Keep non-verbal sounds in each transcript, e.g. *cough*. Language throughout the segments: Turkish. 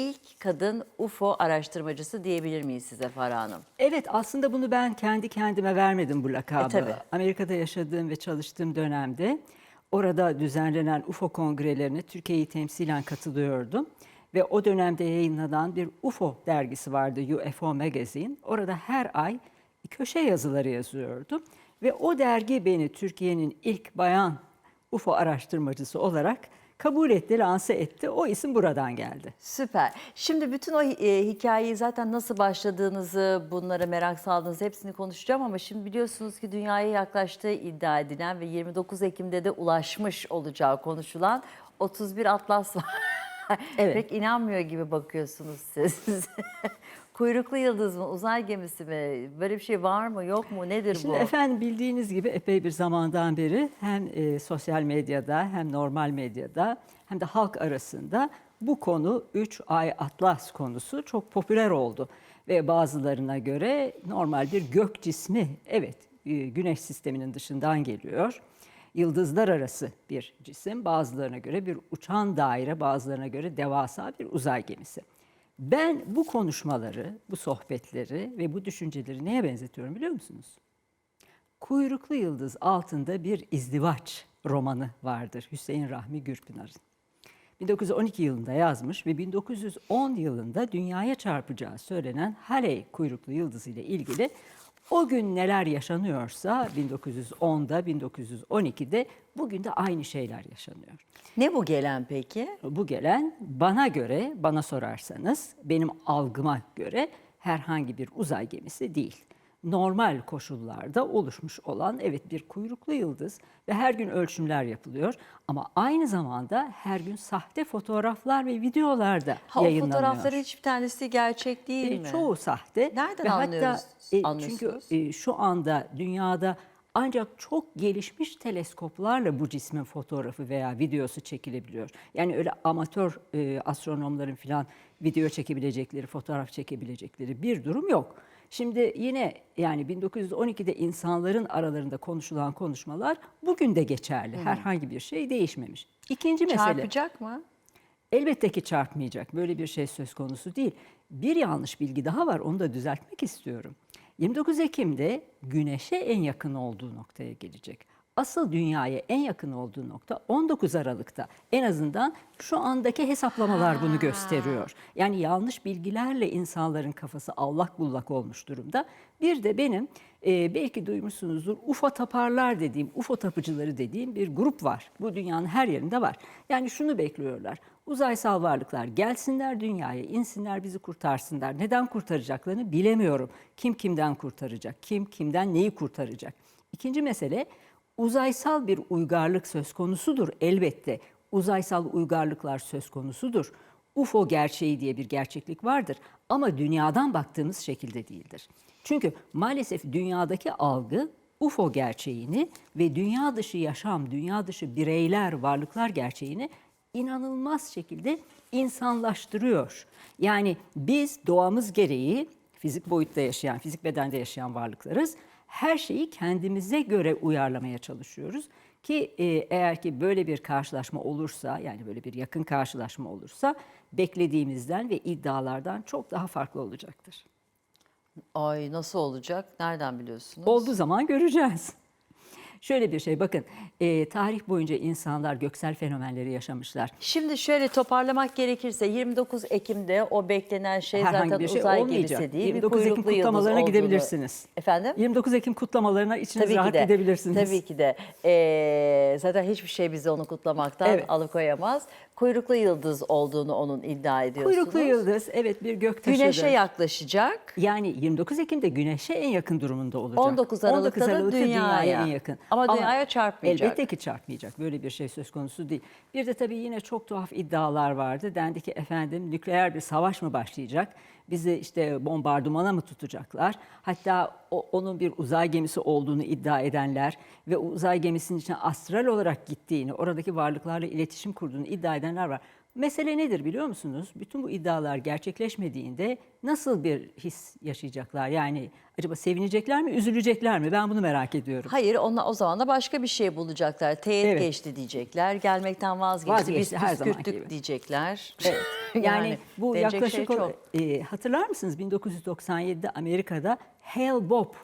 ilk kadın UFO araştırmacısı diyebilir miyiz size Farah Hanım? Evet aslında bunu ben kendi kendime vermedim bu lakabı. E, tabii. Amerika'da yaşadığım ve çalıştığım dönemde orada düzenlenen UFO kongrelerine Türkiye'yi temsilen katılıyordum. Ve o dönemde yayınlanan bir UFO dergisi vardı UFO Magazine. Orada her ay köşe yazıları yazıyordum. Ve o dergi beni Türkiye'nin ilk bayan UFO araştırmacısı olarak kabul etti, lanse etti. O isim buradan geldi. Süper. Şimdi bütün o e, hikayeyi zaten nasıl başladığınızı, bunlara merak saldığınızı hepsini konuşacağım ama şimdi biliyorsunuz ki dünyaya yaklaştığı iddia edilen ve 29 Ekim'de de ulaşmış olacağı konuşulan 31 Atlas var. Evet. Pek inanmıyor gibi bakıyorsunuz siz. *laughs* Kuyruklu yıldız mı, uzay gemisi mi? Böyle bir şey var mı, yok mu? Nedir Şimdi bu? efendim bildiğiniz gibi epey bir zamandan beri hem e, sosyal medyada hem normal medyada hem de halk arasında bu konu 3 ay atlas konusu çok popüler oldu. Ve bazılarına göre normal bir gök cismi evet e, güneş sisteminin dışından geliyor. Yıldızlar arası bir cisim bazılarına göre bir uçan daire bazılarına göre devasa bir uzay gemisi. Ben bu konuşmaları, bu sohbetleri ve bu düşünceleri neye benzetiyorum biliyor musunuz? Kuyruklu Yıldız altında bir izdivaç romanı vardır Hüseyin Rahmi Gürpınar'ın. 1912 yılında yazmış ve 1910 yılında dünyaya çarpacağı söylenen Halley kuyruklu yıldız ile ilgili o gün neler yaşanıyorsa 1910'da 1912'de bugün de aynı şeyler yaşanıyor. Ne bu gelen peki? Bu gelen bana göre, bana sorarsanız benim algıma göre herhangi bir uzay gemisi değil. Normal koşullarda oluşmuş olan evet bir kuyruklu yıldız ve her gün ölçümler yapılıyor ama aynı zamanda her gün sahte fotoğraflar ve videolar da Ha, o yayınlanıyor. fotoğrafların hiçbir tanesi gerçek değil E, mi? Çoğu sahte. Nereden Ve anlıyoruz- Hatta, e, çünkü e, şu anda dünyada ancak çok gelişmiş teleskoplarla bu cismin fotoğrafı veya videosu çekilebiliyor. Yani öyle amatör e, astronomların falan video çekebilecekleri, fotoğraf çekebilecekleri bir durum yok. Şimdi yine yani 1912'de insanların aralarında konuşulan konuşmalar bugün de geçerli. Herhangi bir şey değişmemiş. İkinci mesele. Çarpacak mı? Elbette ki çarpmayacak. Böyle bir şey söz konusu değil. Bir yanlış bilgi daha var. Onu da düzeltmek istiyorum. 29 Ekim'de Güneş'e en yakın olduğu noktaya gelecek. Asıl dünyaya en yakın olduğu nokta 19 Aralık'ta. En azından şu andaki hesaplamalar bunu gösteriyor. Yani yanlış bilgilerle insanların kafası allak bullak olmuş durumda. Bir de benim e, belki duymuşsunuzdur UFO taparlar dediğim, UFO tapıcıları dediğim bir grup var. Bu dünyanın her yerinde var. Yani şunu bekliyorlar. Uzaysal varlıklar gelsinler dünyaya, insinler bizi kurtarsınlar. Neden kurtaracaklarını bilemiyorum. Kim kimden kurtaracak, kim kimden neyi kurtaracak. İkinci mesele uzaysal bir uygarlık söz konusudur elbette. Uzaysal uygarlıklar söz konusudur. UFO gerçeği diye bir gerçeklik vardır ama dünyadan baktığımız şekilde değildir. Çünkü maalesef dünyadaki algı UFO gerçeğini ve dünya dışı yaşam, dünya dışı bireyler, varlıklar gerçeğini inanılmaz şekilde insanlaştırıyor. Yani biz doğamız gereği fizik boyutta yaşayan, fizik bedende yaşayan varlıklarız. Her şeyi kendimize göre uyarlamaya çalışıyoruz ki e, eğer ki böyle bir karşılaşma olursa yani böyle bir yakın karşılaşma olursa beklediğimizden ve iddialardan çok daha farklı olacaktır. Ay nasıl olacak? Nereden biliyorsunuz? Olduğu zaman göreceğiz. Şöyle bir şey bakın e, tarih boyunca insanlar göksel fenomenleri yaşamışlar. Şimdi şöyle toparlamak gerekirse 29 Ekim'de o beklenen şey Herhangi zaten bir şey uzay olmayacak. gemisi değil. 29 bir Ekim kutlamalarına gidebilirsiniz. Efendim? 29 Ekim kutlamalarına içiniz Tabii rahat ki de. gidebilirsiniz. Tabii ki de. Ee, zaten hiçbir şey bizi onu kutlamaktan Evet. alıkoyamaz. Kuyruklu yıldız olduğunu onun iddia ediyorsunuz. Kuyruklu yıldız evet bir göktaşıdır. Güneşe yaklaşacak. Yani 29 Ekim'de Güneş'e en yakın durumunda olacak. 19 Aralık'ta da dünyaya. en yakın. Ama dünyaya çarpmayacak. Elbette ki çarpmayacak. Böyle bir şey söz konusu değil. Bir de tabii yine çok tuhaf iddialar vardı. Dendi ki efendim nükleer bir savaş mı başlayacak? Bizi işte bombardımana mı tutacaklar? Hatta o- onun bir uzay gemisi olduğunu iddia edenler ve uzay gemisinin içine astral olarak gittiğini, oradaki varlıklarla iletişim kurduğunu iddia edenler var. Mesele nedir biliyor musunuz? Bütün bu iddialar gerçekleşmediğinde nasıl bir his yaşayacaklar? Yani acaba sevinecekler mi, üzülecekler mi? Ben bunu merak ediyorum. Hayır ona, o zaman da başka bir şey bulacaklar. Teğet Evet. geçti diyecekler. Gelmekten vazgeçti. Vazgeçti, Biz her püskürttük gibi. diyecekler. *laughs* Yani, bu denecek yaklaşık şey çok. e, hatırlar mısınız 1997'de Amerika'da Hale Bob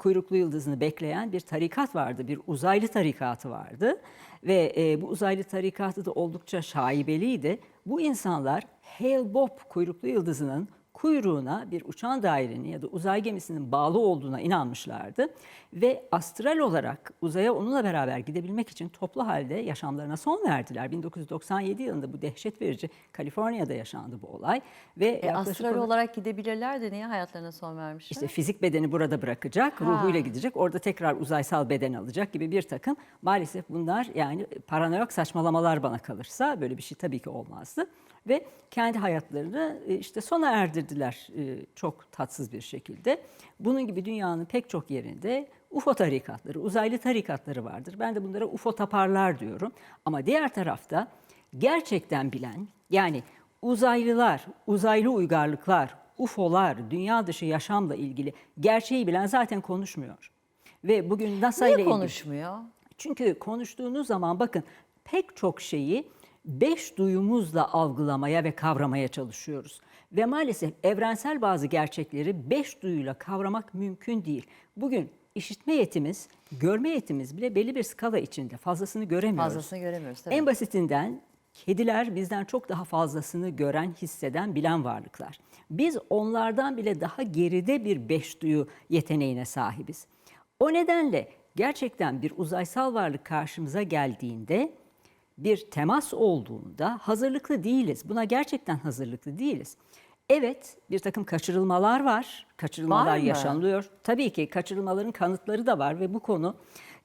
kuyruklu yıldızını bekleyen bir tarikat vardı. Bir uzaylı tarikatı vardı ve e, bu uzaylı tarikatı da oldukça şaibeliydi. Bu insanlar Hale Bob kuyruklu yıldızının kuyruğuna bir uçan dairenin ya da uzay gemisinin bağlı olduğuna inanmışlardı ve astral olarak uzaya onunla beraber gidebilmek için toplu halde yaşamlarına son verdiler. 1997 yılında bu dehşet verici Kaliforniya'da yaşandı bu olay ve E, astral olarak- olarak gidebilirler de niye hayatlarına son vermişler? işte fizik bedeni burada bırakacak, Ha. ruhuyla gidecek, orada tekrar uzaysal beden alacak gibi bir takım. Maalesef bunlar yani paranoyak saçmalamalar bana kalırsa böyle bir şey tabii ki olmazdı. Ve kendi hayatlarını e, işte sona erdirdiler e, çok tatsız bir şekilde. Bunun gibi dünyanın pek çok yerinde UFO tarikatları, uzaylı tarikatları vardır. Ben de bunlara UFO taparlar diyorum. Ama diğer tarafta gerçekten bilen yani uzaylılar, uzaylı uygarlıklar, UFO'lar, dünya dışı yaşamla ilgili gerçeği bilen zaten konuşmuyor. Ve bugün NASA ile Niye ilgili- konuşmuyor? çünkü konuştuğunuz zaman bakın pek çok şeyi beş duyumuzla algılamaya ve kavramaya çalışıyoruz. Ve maalesef evrensel bazı gerçekleri beş duyuyla kavramak mümkün değil. Bugün işitme yetimiz, görme yetimiz bile belli bir skala içinde. Fazlasını göremiyoruz. Fazlasını göremiyoruz tabii. En basitinden kediler bizden çok daha fazlasını gören, hisseden, bilen varlıklar. Biz onlardan bile daha geride bir beş duyu yeteneğine sahibiz. O nedenle gerçekten bir uzaysal varlık karşımıza geldiğinde bir temas olduğunda hazırlıklı değiliz. Buna gerçekten hazırlıklı değiliz. Evet bir takım kaçırılmalar var. Kaçırılmalar Var mı? yaşanılıyor. Tabii ki kaçırılmaların kanıtları da var ve bu konu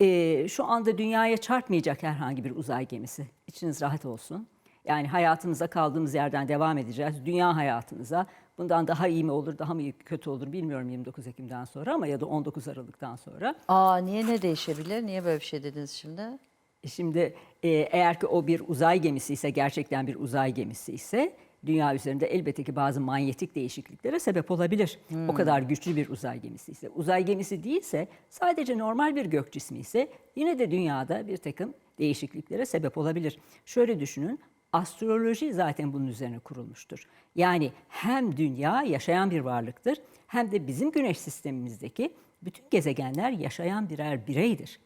e, şu anda dünyaya çarpmayacak herhangi bir uzay gemisi. İçiniz rahat olsun. Yani hayatımıza kaldığımız yerden devam edeceğiz. Dünya hayatımıza. Bundan daha iyi mi olur, daha mı kötü olur bilmiyorum 29 Ekim'den sonra ama ya da 19 Aralık'tan sonra. Aa niye ne değişebilir? Niye böyle bir şey dediniz şimdi? Şimdi e, eğer ki o bir uzay gemisi ise gerçekten bir uzay gemisi ise dünya üzerinde elbette ki bazı manyetik değişikliklere sebep olabilir. O kadar güçlü bir uzay gemisi ise. Uzay gemisi değilse sadece normal bir gök cismi ise yine de dünyada bir takım değişikliklere sebep olabilir. Şöyle düşünün astroloji zaten bunun üzerine kurulmuştur. Yani hem dünya yaşayan bir varlıktır hem de bizim güneş sistemimizdeki bütün gezegenler yaşayan birer bireydir.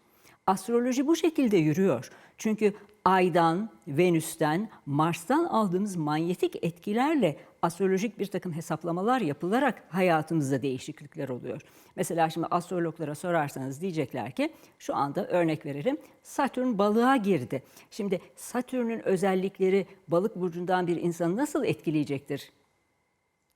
Astroloji bu şekilde yürüyor. Çünkü Ay'dan, Venüs'ten, Mars'tan aldığımız manyetik etkilerle astrolojik bir takım hesaplamalar yapılarak hayatımızda değişiklikler oluyor. Mesela şimdi astrologlara sorarsanız diyecekler ki şu anda örnek verelim Satürn balığa girdi. Şimdi Satürn'ün özellikleri balık burcundan bir insanı nasıl etkileyecektir?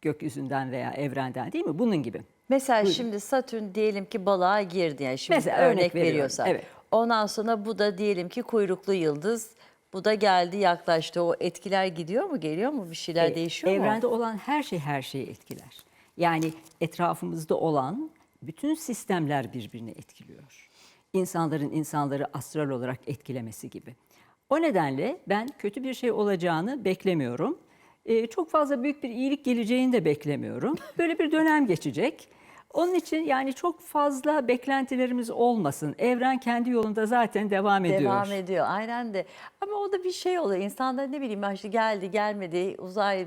Gökyüzünden veya evrenden değil mi? Bunun gibi. Mesela şimdi Satürn diyelim ki balığa girdi. Yani şimdi Mesela örnek, örnek veriyorsak. evet. Ondan sonra bu da diyelim ki kuyruklu yıldız. Bu da geldi yaklaştı. O etkiler gidiyor mu geliyor mu? Bir şeyler E, değişiyor mu? Evrende olan her şey her şeyi etkiler. Yani etrafımızda olan bütün sistemler birbirini etkiliyor. İnsanların insanları astral olarak etkilemesi gibi. O nedenle ben kötü bir şey olacağını beklemiyorum. E, çok fazla büyük bir iyilik geleceğini de beklemiyorum. Böyle bir dönem geçecek. Onun için yani çok fazla beklentilerimiz olmasın. Evren kendi yolunda zaten devam ediyor. Devam ediyor aynen de. Ama o da bir şey oluyor. İnsanlar ne bileyim işte geldi gelmedi uzay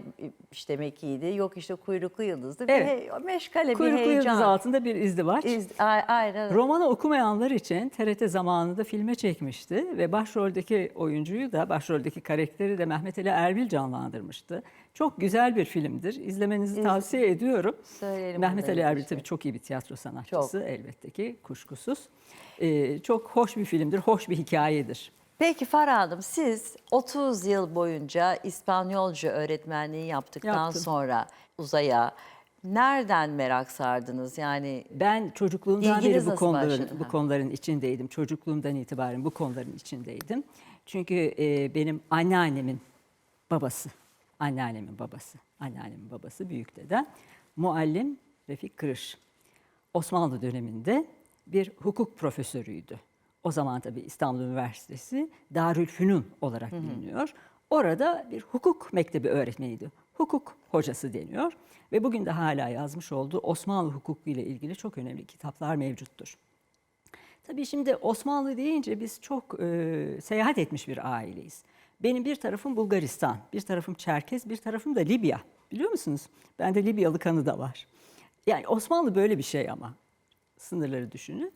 işte mekiğiydi. Yok işte kuyruklu yıldızdı. Bir Evet. he- meşgale Kuyruklu bir heyecan. yıldız altında bir izdivaç. İz- aynen. Romanı okumayanlar için TRT zamanında filme çekmişti ve başroldeki oyuncuyu da başroldeki karakteri de Mehmet Ali Erbil canlandırmıştı. Çok güzel bir filmdir. İzlemenizi İz- tavsiye ediyorum. Söyleyelim Mehmet Ali Erbil tabii çok iyi bir tiyatro sanatçısı Çok. elbette ki kuşkusuz. Ee, çok hoş bir filmdir, hoş bir hikayedir. Peki Farah Hanım siz 30 yıl boyunca İspanyolca öğretmenliği yaptıktan Yaptım. sonra uzaya nereden merak sardınız? Yani Ben çocukluğumdan İlginiz beri bu konuların başladı? bu konuların içindeydim. Çocukluğumdan itibaren bu konuların içindeydim. Çünkü e, benim anneannemin babası, anneannemin babası, anneannemin babası büyük dedem muallim Refik Kırış. Osmanlı döneminde bir hukuk profesörüydü. O zaman tabii İstanbul Üniversitesi Darülfünun olarak biliniyor. Orada bir hukuk mektebi öğretmeniydi. Hukuk hocası deniyor ve bugün de hala yazmış olduğu Osmanlı hukuku ile ilgili çok önemli kitaplar mevcuttur. Tabii şimdi Osmanlı deyince biz çok e, seyahat etmiş bir aileyiz. Benim bir tarafım Bulgaristan, bir tarafım Çerkez, bir tarafım da Libya. Biliyor musunuz? Bende Libyalı kanı da var. Yani Osmanlı böyle bir şey ama. Sınırları düşünün.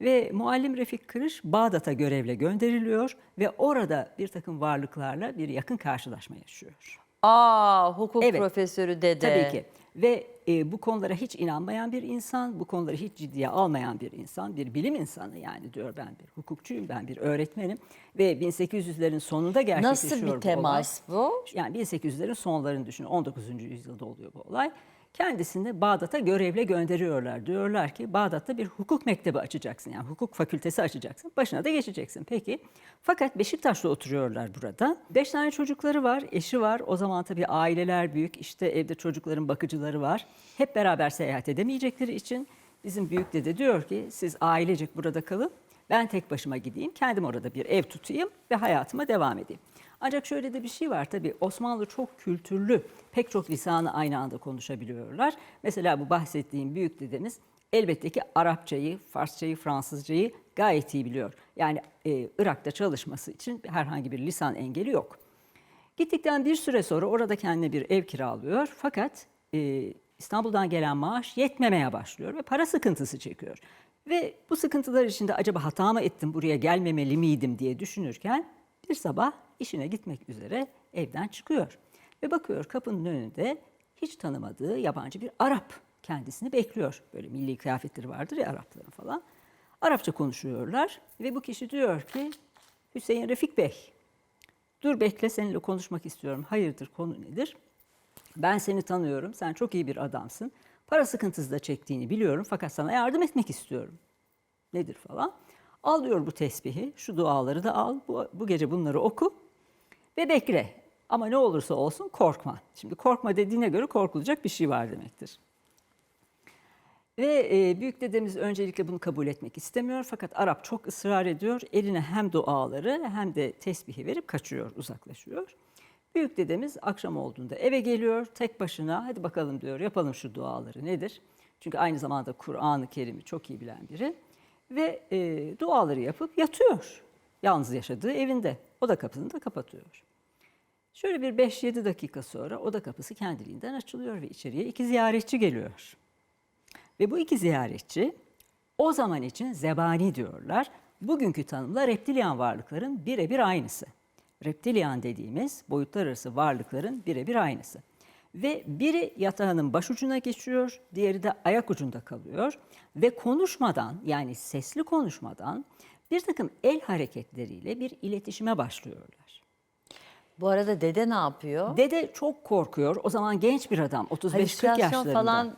Ve Muallim Refik Kırış Bağdat'a görevle gönderiliyor ve orada bir takım varlıklarla bir yakın karşılaşma yaşıyor. Aa hukuk Evet. profesörü dede. Tabii ki. Ve e, bu konulara hiç inanmayan bir insan, bu konuları hiç ciddiye almayan bir insan, bir bilim insanı yani diyor ben bir hukukçuyum, ben bir öğretmenim ve 1800'lerin sonunda gerçekleşiyor Nasıl bu bir olay. temas bu? Yani 1800'lerin sonlarını düşünün. 19. yüzyılda oluyor bu olay. Kendisini Bağdat'a görevle gönderiyorlar. Diyorlar ki Bağdat'ta bir hukuk mektebi açacaksın. Yani hukuk fakültesi açacaksın. Başına da geçeceksin. Peki. Fakat Beşiktaş'ta oturuyorlar burada. Beş tane çocukları var, eşi var. O zaman tabii aileler büyük. İşte evde çocukların bakıcıları var. Hep beraber seyahat edemeyecekleri için bizim büyük dede diyor ki siz ailecek burada kalın. Ben tek başıma gideyim, kendim orada bir ev tutayım ve hayatıma devam edeyim. Ancak şöyle de bir şey var tabii Osmanlı çok kültürlü, pek çok lisanı aynı anda konuşabiliyorlar. Mesela bu bahsettiğim büyük dedemiz elbette ki Arapçayı, Farsçayı, Fransızcayı gayet iyi biliyor. Yani e, Irak'ta çalışması için herhangi bir lisan engeli yok. Gittikten bir süre sonra orada kendine bir ev kiralıyor. Fakat e, İstanbul'dan gelen maaş yetmemeye başlıyor ve para sıkıntısı çekiyor. Ve bu sıkıntılar içinde acaba hata mı ettim, buraya gelmemeli miydim diye düşünürken bir sabah işine gitmek üzere evden çıkıyor. Ve bakıyor kapının önünde hiç tanımadığı yabancı bir Arap kendisini bekliyor. Böyle milli kıyafetleri vardır ya Arapların falan. Arapça konuşuyorlar ve bu kişi diyor ki Hüseyin Refik Bey Dur bekle seninle konuşmak istiyorum. Hayırdır konu nedir? Ben seni tanıyorum. Sen çok iyi bir adamsın. Para sıkıntısı da çektiğini biliyorum fakat sana yardım etmek istiyorum. Nedir falan. Al diyor bu tesbihi, şu duaları da al. Bu, bu gece bunları oku ve bekle. Ama ne olursa olsun korkma. Şimdi korkma dediğine göre korkulacak bir şey var demektir. Ve e, büyük dedemiz öncelikle bunu kabul etmek istemiyor fakat Arap çok ısrar ediyor. Eline hem duaları hem de tesbihi verip kaçıyor, uzaklaşıyor. Büyük dedemiz akşam olduğunda eve geliyor tek başına hadi bakalım diyor yapalım şu duaları nedir? Çünkü aynı zamanda Kur'an-ı Kerim'i çok iyi bilen biri. Ve e, duaları yapıp yatıyor. Yalnız yaşadığı evinde. Oda kapısını da kapatıyor. Şöyle bir 5-7 dakika sonra oda kapısı kendiliğinden açılıyor ve içeriye iki ziyaretçi geliyor. Ve bu iki ziyaretçi o zaman için zebani diyorlar. Bugünkü tanımla reptilyan varlıkların birebir aynısı. Reptilyan dediğimiz boyutlar arası varlıkların birebir aynısı. Ve biri yatağının başucuna geçiyor, diğeri de ayak ucunda kalıyor. Ve konuşmadan yani sesli konuşmadan bir takım el hareketleriyle bir iletişime başlıyorlar. Bu arada dede ne yapıyor? Dede çok korkuyor. O zaman genç bir adam, 35-40 Halüsinasyon yaşlarında. falan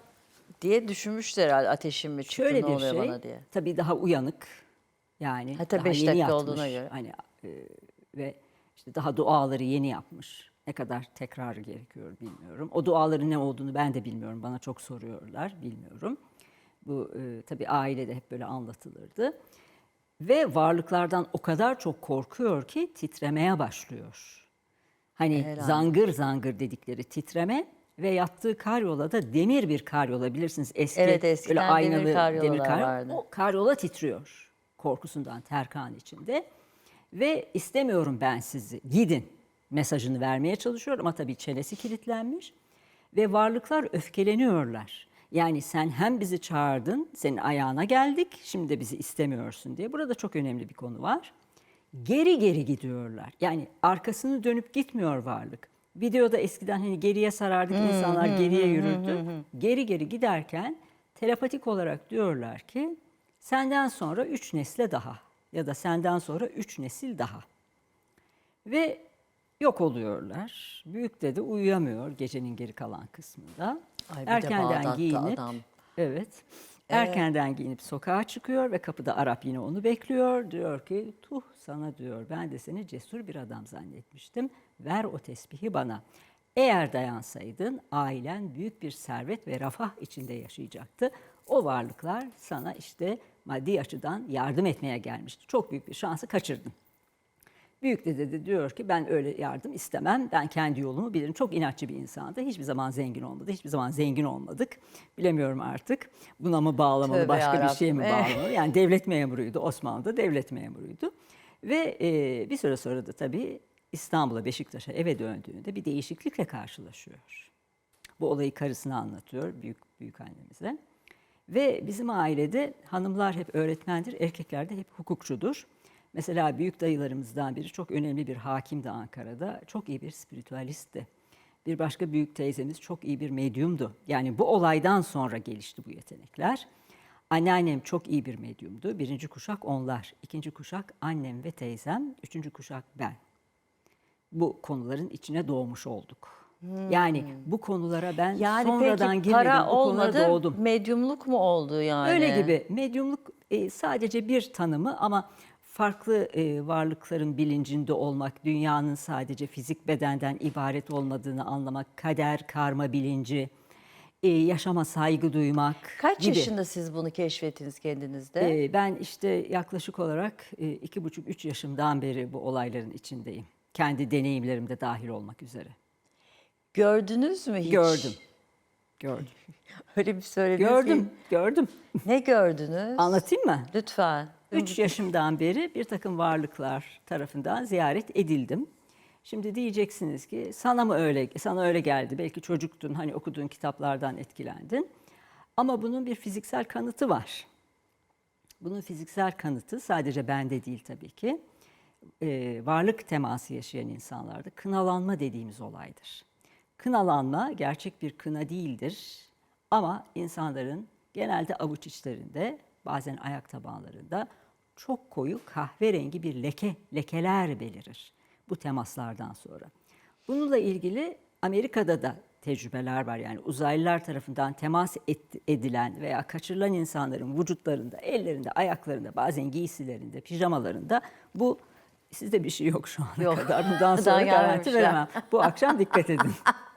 diye düşünmüşler herhalde ateşim mi çıktı Şöyle ne bir oluyor şey, bana diye. tabii daha uyanık. Yani Ha, tabii daha yeni yatmış. olduğuna göre. Hani e, ve işte daha duaları yeni yapmış. Ne kadar tekrar gerekiyor bilmiyorum. O duaların ne olduğunu ben de bilmiyorum. Bana çok soruyorlar, bilmiyorum. Bu e, tabii ailede hep böyle anlatılırdı. Ve varlıklardan o kadar çok korkuyor ki titremeye başlıyor. Hani Herhalde. zangır zangır dedikleri titreme ve yattığı karyola da demir bir karyola bilirsiniz eski Evet, eskiden demir aynalı karyolalar karyo- vardı. O karyola titriyor korkusundan terkan içinde ve istemiyorum ben sizi gidin mesajını vermeye çalışıyor ama tabii çenesi kilitlenmiş ve varlıklar öfkeleniyorlar. Yani sen hem bizi çağırdın, senin ayağına geldik, şimdi de bizi istemiyorsun diye. Burada çok önemli bir konu var. Geri geri gidiyorlar. Yani arkasını dönüp gitmiyor varlık. Videoda eskiden hani geriye sarardık, insanlar geriye yürürdü. Geri geri giderken telepatik olarak diyorlar ki senden sonra üç nesle daha ya da senden sonra üç nesil daha. Ve yok oluyorlar. Büyük dede uyuyamıyor gecenin geri kalan kısmında. Ay Erkenden giyinip adam. Evet. Erkenden giyinip sokağa çıkıyor ve kapıda Arap yine onu bekliyor. Diyor ki tuh sana diyor ben de seni cesur bir adam zannetmiştim. Ver o tesbihi bana. Eğer dayansaydın ailen büyük bir servet ve refah içinde yaşayacaktı. O varlıklar sana işte maddi açıdan yardım etmeye gelmişti. Çok büyük bir şansı kaçırdın. Büyük dede de diyor ki ben öyle yardım istemem. Ben kendi yolumu bilirim. Çok inatçı bir insandı. Hiçbir zaman zengin olmadı. Hiçbir zaman zengin olmadık. Bilemiyorum artık. Buna mı bağlamalı, Tövbe başka bir yarabbim. şeye mi Evet. bağlamalı? Yani devlet memuruydu. Osmanlı'da devlet memuruydu. Ve e, bir süre sonra da tabii İstanbul'a, Beşiktaş'a eve döndüğünde bir değişiklikle karşılaşıyor. Bu olayı karısına anlatıyor, büyük büyük annemize. Ve bizim ailede hanımlar hep öğretmendir, erkekler de hep hukukçudur. Mesela büyük dayılarımızdan biri çok önemli bir hakimdi Ankara'da. Çok iyi bir spiritüalistti. Bir başka büyük teyzemiz çok iyi bir medyumdu. Yani bu olaydan sonra gelişti bu yetenekler. Anneannem çok iyi bir medyumdu. Birinci kuşak onlar. ikinci kuşak annem ve teyzem. Üçüncü kuşak ben bu konuların içine doğmuş olduk. Yani bu konulara ben Yani sonradan peki girmedim, para bu olmadı, doğdum. medyumluk mu oldu yani? Öyle gibi. Medyumluk e, sadece bir tanımı ama farklı e, varlıkların bilincinde olmak, dünyanın sadece fizik bedenden ibaret olmadığını anlamak, kader, karma bilinci, e, yaşama saygı duymak Kaç gibi. yaşında siz bunu keşfettiniz kendinizde? E, ben işte yaklaşık olarak e, iki buçuk, üç yaşımdan beri bu olayların içindeyim. Kendi deneyimlerimde dahil olmak üzere. Gördünüz mü hiç? Gördüm. Gördüm. *laughs* Öyle bir söylediniz Gördüm, ki. gördüm. Ne gördünüz? Anlatayım mı? Lütfen. 3 yaşımdan beri bir takım varlıklar tarafından ziyaret edildim. Şimdi diyeceksiniz ki sana mı öyle, sana öyle geldi? Belki çocuktun, hani okuduğun kitaplardan etkilendin. Ama bunun bir fiziksel kanıtı var. Bunun fiziksel kanıtı sadece bende değil tabii ki. Ee, varlık teması yaşayan insanlarda kınalanma dediğimiz olaydır. Kınalanma gerçek bir kına değildir. Ama insanların genelde avuç içlerinde, bazen ayak tabanlarında çok koyu kahverengi bir leke, lekeler belirir bu temaslardan sonra. Bununla ilgili Amerika'da da tecrübeler var. Yani uzaylılar tarafından temas edilen veya kaçırılan insanların vücutlarında, ellerinde, ayaklarında, bazen giysilerinde, pijamalarında bu sizde bir şey yok şu ana Yok. kadar. Bundan sonra garanti veremem. Bu akşam dikkat edin. *laughs*